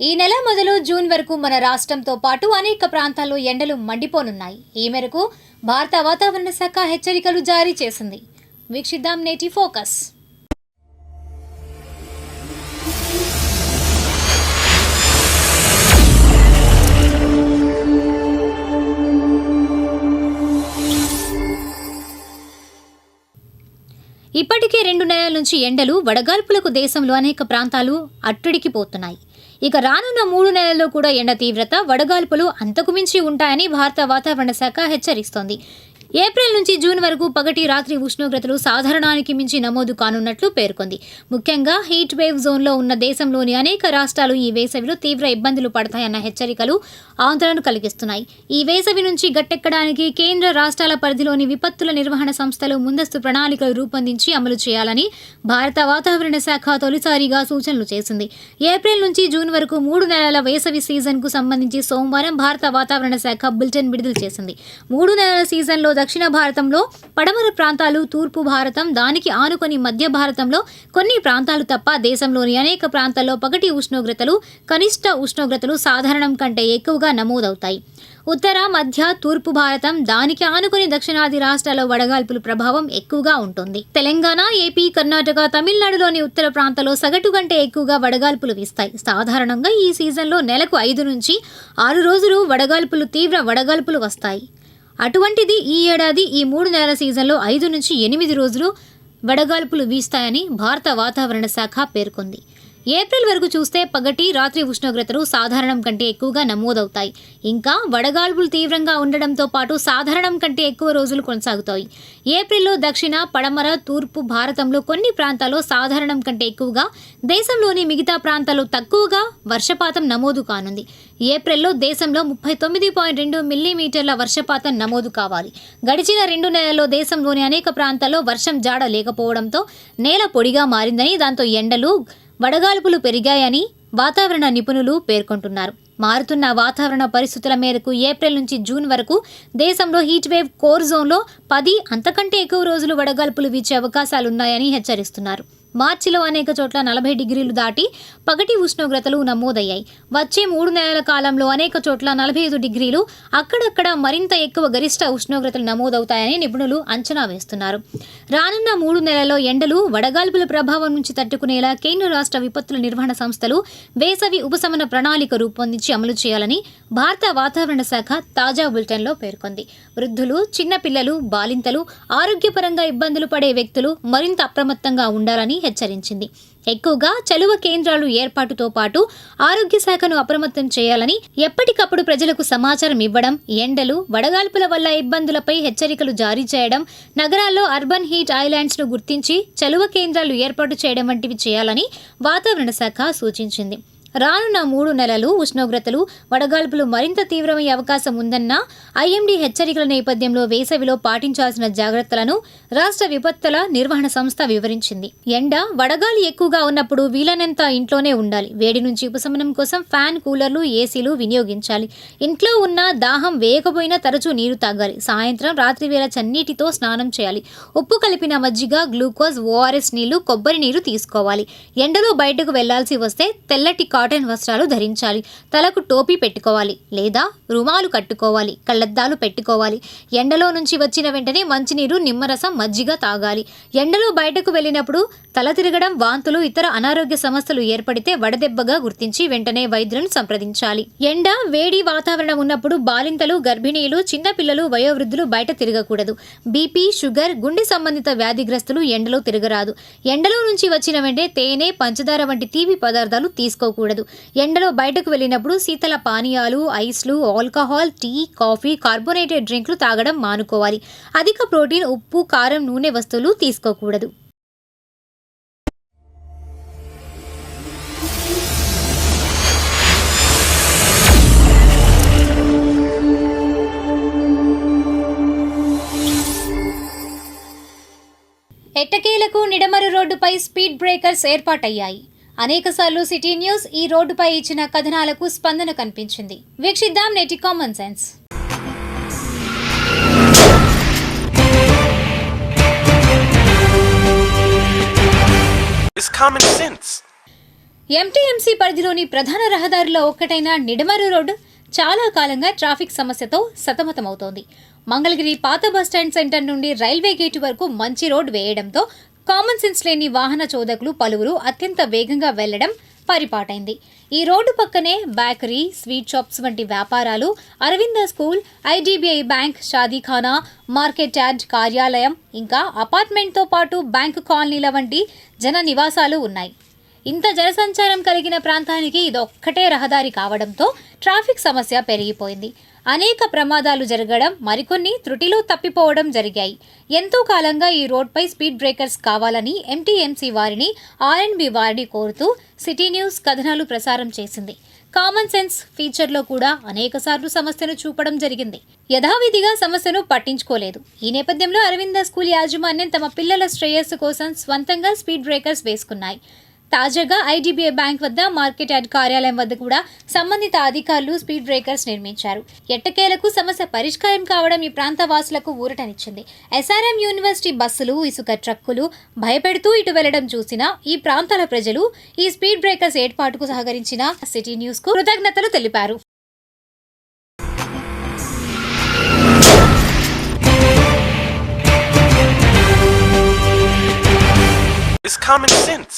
ఈ నెల మొదలు జూన్ వరకు మన రాష్ట్రంతో పాటు అనేక ప్రాంతాల్లో ఎండలు మండిపోనున్నాయి. ఈ మేరకు భారత వాతావరణ శాఖ హెచ్చరికలు జారీ చేసింది. వీక్షిద్దాం నేటి ఫోకస్. ఇప్పటికే రెండు నెలల నుంచి ఎండలు వడగాల్పులకు దేశంలో అనేక ప్రాంతాలు అట్టుడికిపోతున్నాయి ఇక రానున్న మూడు నెలల్లో కూడా ఎండ తీవ్రత వడగాల్పులు అంతకు మించి ఉంటాయని భారత వాతావరణ శాఖ హెచ్చరిస్తోంది. ఏప్రిల్ నుంచి జూన్ వరకు పగటి రాత్రి ఉష్ణోగ్రతలు సాధారణానికి మించి నమోదు కానున్నట్లు పేర్కొంది. ముఖ్యంగా హీట్ వేవ్ జోన్లో ఉన్న దేశంలోని అనేక రాష్ట్రాలు ఈ వేసవిలో తీవ్ర ఇబ్బందులు పడతాయన్న హెచ్చరికలు ఆందోళన కలిగిస్తున్నాయి. ఈ వేసవి నుంచి గట్టెక్కడానికి కేంద్ర రాష్ట్రాల పరిధిలోని విపత్తుల నిర్వహణ సంస్థలు ముందస్తు ప్రణాళికలు రూపొందించి అమలు చేయాలని భారత వాతావరణ శాఖ తొలిసారిగా సూచనలు చేసింది. ఏప్రిల్ నుంచి జూన్ వరకు మూడు నెలల వేసవి సీజన్కు సంబంధించి సోమవారం భారత వాతావరణ శాఖ బులెటిన్ విడుదల చేసింది. మూడు నెలల సీజన్లో దక్షిణ భారతంలో పడమర ప్రాంతాలు తూర్పు భారతం దానికి ఆనుకొని మధ్య భారతంలో కొన్ని ప్రాంతాలు తప్ప దేశంలోని అనేక ప్రాంతాల్లో పగటి ఉష్ణోగ్రతలు కనిష్ట ఉష్ణోగ్రతలు సాధారణం కంటే ఎక్కువగా నమోదవుతాయి. ఉత్తర మధ్య తూర్పు భారతం దానికి ఆనుకుని దక్షిణాది రాష్ట్రాల్లో వడగాల్పుల ప్రభావం ఎక్కువగా ఉంటుంది. తెలంగాణ ఏపీ కర్ణాటక తమిళనాడులోని ఉత్తర ప్రాంతాల్లో సగటు కంటే ఎక్కువగా వడగాల్పులు వీస్తాయి. సాధారణంగా ఈ సీజన్లో నెలకు ఐదు నుంచి ఆరు రోజులు వడగాల్పులు తీవ్ర వడగాల్పులు వస్తాయి. అటువంటిది ఈ ఏడాది ఈ మూడు నెలల సీజన్లో ఐదు నుంచి ఎనిమిది రోజులు వడగాల్పులు వీస్తాయని భారత వాతావరణ శాఖ పేర్కొంది. ఏప్రిల్ వరకు చూస్తే పగటి రాత్రి ఉష్ణోగ్రతలు సాధారణం కంటే ఎక్కువగా నమోదవుతాయి. ఇంకా వడగాల్పులు తీవ్రంగా ఉండడంతో పాటు సాధారణం కంటే ఎక్కువ రోజులు కొనసాగుతాయి. ఏప్రిల్లో దక్షిణ పడమర తూర్పు భారతంలో కొన్ని ప్రాంతాల్లో సాధారణం కంటే ఎక్కువగా దేశంలోని మిగతా ప్రాంతాల్లో తక్కువగా వర్షపాతం నమోదు కానుంది. ఏప్రిల్లో దేశంలో ముప్పై తొమ్మిది పాయింట్ రెండు మిల్లీమీటర్ల వర్షపాతం నమోదు కావాలి. గడిచిన రెండు నెలల్లో దేశంలోని అనేక ప్రాంతాల్లో వర్షం జాడ లేకపోవడంతో నేల పొడిగా మారిందని దాంతో ఎండలు వడగాల్పులు పెరిగాయని వాతావరణ నిపుణులు పేర్కొంటున్నారు. మారుతున్న వాతావరణ పరిస్థితుల మేరకు ఏప్రిల్ నుంచి జూన్ వరకు దేశంలో హీట్ వేవ్ కోర్ జోన్లో పది అంతకంటే ఎక్కువ రోజులు వడగాల్పులు వీచే అవకాశాలున్నాయని హెచ్చరిస్తున్నారు. మార్చిలో అనేక చోట్ల నలభై డిగ్రీలు దాటి పగటి ఉష్ణోగ్రతలు నమోదయ్యాయి. వచ్చే మూడు నెలల కాలంలో అనేక చోట్ల నలభై ఐదు డిగ్రీలు అక్కడక్కడ మరింత ఎక్కువ గరిష్ట ఉష్ణోగ్రతలు నమోదవుతాయని నిపుణులు అంచనా వేస్తున్నారు. రానున్న మూడు నెలల్లో ఎండలు వడగాల్పుల ప్రభావం నుంచి తట్టుకునేలా కేంద్ర రాష్ట్ర విపత్తుల నిర్వహణ సంస్థలు వేసవి ఉపశమన ప్రణాళిక రూపొందించి అమలు చేయాలని భారత వాతావరణ శాఖ తాజా బులెటిన్లో పేర్కొంది. వృద్ధులు చిన్నపిల్లలు బాలింతలు ఆరోగ్యపరంగా ఇబ్బందులు పడే వ్యక్తులు మరింత అప్రమత్తంగా ఉండాలని హెచ్చరించింది. ఎక్కువగా చలువ కేంద్రాలు ఏర్పాటుతో పాటు ఆరోగ్య శాఖను అప్రమత్తం చేయాలని ఎప్పటికప్పుడు ప్రజలకు సమాచారం ఇవ్వడం ఎండలు వడగాల్పుల వల్ల ఇబ్బందులపై హెచ్చరికలు జారీ చేయడం నగరాల్లో అర్బన్ హీట్ ఐలాండ్స్ను గుర్తించి చలువ కేంద్రాలు ఏర్పాటు చేయడం వంటివి చేయాలని వాతావరణ శాఖ సూచించింది. రానున్న మూడు నెలలు ఉష్ణోగ్రతలు వడగాల్పులు మరింత తీవ్రమయ్యే అవకాశం ఉందన్న ఐఎండీ హెచ్చరికల నేపథ్యంలో వేసవిలో పాటించాల్సిన జాగ్రత్తలను రాష్ట్ర విపత్తుల నిర్వహణ సంస్థ వివరించింది. ఎండ వడగాలి ఎక్కువగా ఉన్నప్పుడు వీలైనంత ఇంట్లోనే ఉండాలి. వేడి నుంచి ఉపశమనం కోసం ఫ్యాన్ కూలర్లు ఏసీలు వినియోగించాలి. ఇంట్లో ఉన్న దాహం వేయకపోయినా తరచూ నీరు తాగాలి. సాయంత్రం రాత్రి వేళ చన్నీటితో స్నానం చేయాలి. ఉప్పు కలిపిన మజ్జిగ గ్లూకోజ్ ఓఆర్ఎస్ నీళ్ళు కొబ్బరి నీరు తీసుకోవాలి. ఎండలో బయటకు వెళ్ళాల్సి వస్తే తెల్లటి కా కాటన్ వస్త్రాలు ధరించాలి. తలకు టోపీ పెట్టుకోవాలి. లేదా రుమాలు కట్టుకోవాలి. కళ్ళద్దాలు పెట్టుకోవాలి. ఎండలో నుంచి వచ్చిన వెంటనే మంచినీరు నిమ్మరసం మజ్జిగ తాగాలి. ఎండలో బయటకు వెళ్ళినప్పుడు తల తిరగడం వాంతులు ఇతర అనారోగ్య సమస్యలు ఏర్పడితే వడదెబ్బగా గుర్తించి వెంటనే వైద్యులను సంప్రదించాలి. ఎండ వేడి వాతావరణం ఉన్నప్పుడు బాలింతలు గర్భిణీలు చిన్నపిల్లలు వయోవృద్ధులు బయట తిరగకూడదు. బీపీ షుగర్ గుండె సంబంధిత వ్యాధిగ్రస్తులు ఎండలో తిరగరాదు. ఎండలో నుంచి వచ్చిన వెంటనే తేనె పంచదార వంటి తీపి పదార్థాలు తీసుకోకూడదు. ఎండలో బయటకు వెళ్ళినప్పుడు శీతల పానీయాలు ఐస్లు ఆల్కహాల్ టీ కాఫీ కార్బోనేటెడ్ డ్రింక్లు తాగడం మానుకోవాలి. అధిక ప్రోటీన్ ఉప్పు కారం నూనె వస్తువులు తీసుకోకూడదు. ఎట్టకేలకు నిడమరు రోడ్డుపై స్పీడ్ బ్రేకర్స్ ఏర్పాటయ్యాయి. అనేకసార్లు సిటీ న్యూస్ ఈ రోడ్డుపై ఇచ్చిన కథనాలకు స్పందన కనిపించింది. వీక్షిద్దాం నేటి కామన్ సెన్స్. ఎంటీఎంసీ పరిధిలోని ప్రధాన రహదారిలో ఒక్కటైన నిడమరు రోడ్డు చాలా కాలంగా ట్రాఫిక్ సమస్యతో సతమతమవుతోంది. మంగళగిరి పాత బస్టాండ్ సెంటర్ నుండి రైల్వే గేటు వరకు మంచి రోడ్ వేయడంతో కామన్ సెన్స్ లేని వాహన చోదకులు పలువురు అత్యంత వేగంగా వెళ్ళడం పరిపాటైంది. ఈ రోడ్డు పక్కనే బేకరీ స్వీట్ షాప్స్ వంటి వ్యాపారాలు అరవింద స్కూల్ ఐడిబిఐ బ్యాంక్ షాదీఖానా మార్కెట్ యార్డ్ కార్యాలయం ఇంకా అపార్ట్మెంట్తో పాటు బ్యాంకు కాలనీల వంటి జన నివాసాలు ఉన్నాయి. ఇంత జనసంచారం కలిగిన ప్రాంతానికి ఇదొక్కటే రహదారి కావడంతో ట్రాఫిక్ సమస్య పెరిగిపోయింది. అనేక ప్రమాదాలు జరగడం మరికొన్ని త్రుటిలో తప్పిపోవడం జరిగాయి. ఎంతో కాలంగా ఈ రోడ్పై స్పీడ్ బ్రేకర్స్ కావాలని ఎంటీఎంసీ వారిని ఆర్ఎండ్బి వారిని కోరుతూ సిటీ న్యూస్ కథనాలు ప్రసారం చేసింది. కామన్ సెన్స్ ఫీచర్లో కూడా అనేకసార్లు సమస్యను చూపడం జరిగింది. యథావిధిగా సమస్యను పట్టించుకోలేదు. ఈ నేపథ్యంలో అరవింద స్కూల్ యాజమాన్యం తమ పిల్లల శ్రేయస్సు కోసం స్వంతంగా స్పీడ్ బ్రేకర్స్ వేసుకున్నాయి. తాజాగా ఐడీబీఐ బ్యాంక్ వద్ద మార్కెట్ యార్డ్ కార్యాలయం వద్ద కూడా సంబంధిత అధికారులు స్పీడ్ బ్రేకర్స్ నిర్మించారు. ఎట్టకేలకు సమస్య పరిష్కారం కావడం ఈ ప్రాంత వాసులకు ఊరటనిచ్చింది. ఎస్ఆర్ఎం యూనివర్సిటీ బస్సులు ఇసుక ట్రక్కులు భయపెడుతూ ఇటు వెళ్ళడం చూసిన ఈ ప్రాంతాల ప్రజలు ఈ స్పీడ్ బ్రేకర్స్ ఏర్పాటుకు సహకరించిన సిటీ న్యూస్కు కృతజ్ఞతలు తెలిపారు. It's common sense.